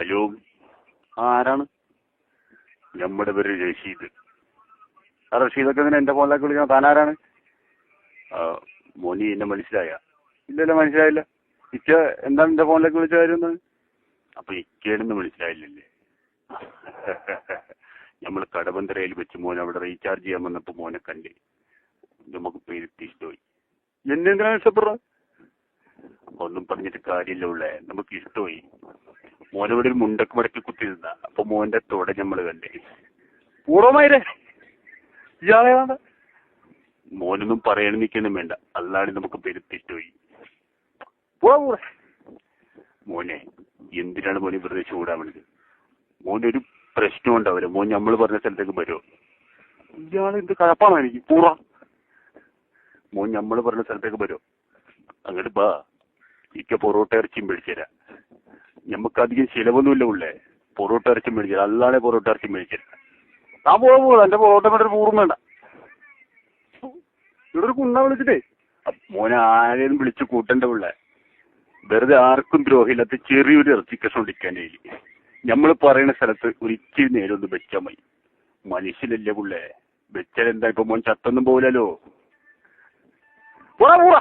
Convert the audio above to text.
Hello. ആരാണ്? നമ്മുടെ പേര് റഷീദ് ആ റഷീദൊക്കെ ഇതിന് എന്റെ ഫോണിലേക്ക് വിളിക്കണം താനാരാണ്? മോനി എന്നെ മനസ്സിലായ. ഇല്ലല്ലോ മനസ്സിലായില്ല. ഇച്ച എന്താണ് എന്റെ ഫോണിലേക്ക് വിളിച്ച കാര്യം അപ്പൊ ഇക്കേടെന്ന് മനസ്സിലായില്ലല്ലേ? നമ്മൾ കടബന്തരയിൽ വെച്ച് മോൻ അവിടെ റീചാർജ് ചെയ്യാൻ വന്നപ്പോ മോനെ കണ്ടേ. നമുക്ക് പേരുത്തി ഇഷ്ടമായി. എന്നെന്തിനാണ് ഇഷ്ടപ്പെടുക ഒന്നും പറഞ്ഞിട്ട് കാര്യമില്ല ഉള്ളേ. നമുക്ക് ഇഷ്ടമായി. മോനവിടെ ഒരു മുണ്ടക്ക് മടക്കി കുത്തി നിന്ന അപ്പൊ മോന്റെ തുട നമ്മൾ കണ്ടേ. ഇയാളെ വേണ്ട മോനൊന്നും പറയണ നിൽക്കണം വേണ്ട. അല്ലാണ്ട് നമുക്ക് പെരുത്തിട്ട് പോവാ മോനെ എന്തിനാണ് മോനെ വെറുതെ ചൂടാവണത് മോന്റെ ഒരു പ്രശ്നം ഉണ്ടാവില്ല. മോൻ നമ്മൾ പറഞ്ഞ സ്ഥലത്തേക്ക് വരുമോ ഇയാൾ എന്ത് കഴപ്പാണോ എനിക്ക്? പൂറ. മോൻ നമ്മൾ പറഞ്ഞ സ്ഥലത്തേക്ക് വരുമോ അങ്ങോട്ട് ബാ ഇക്ക പൊറോട്ട ഇറച്ചിയും മേടിച്ചുതരാം നമുക്ക് അധികം ചിലവൊന്നുമില്ല ഉള്ളേ പൊറോട്ട ഇറച്ചി മേടിക്കരുത്. അല്ലാതെ പൊറോട്ട ഇറച്ചി മേടിക്കരുത്. ഞാൻ പോകാൻ പോവാ എന്റെ പൊറോട്ട വേണ്ട ഒരു പൂർണം വേണ്ട. ഇവിടെ ഒരു കുണ്ണ വിളിച്ചിട്ടേ. മോനെ ആരെയും വിളിച്ച് കൂട്ടണ്ട ഉള്ളേ വെറുതെ ആർക്കും ദ്രോഹമില്ലാത്ത ചെറിയൊരു ഇറച്ചി കഷ്ണം ഇല്ല നമ്മൾ പറയുന്ന സ്ഥലത്ത് ഒരിക്കലും നേരം ഒന്ന് വെച്ചാൽ മതി. മനുഷ്യനല്ലേ പുള്ളേ. വെച്ചാൽ എന്താ ഇപ്പൊ മോൻ ചത്തൊന്നും പോകില്ലല്ലോ പോടാ പോടാ.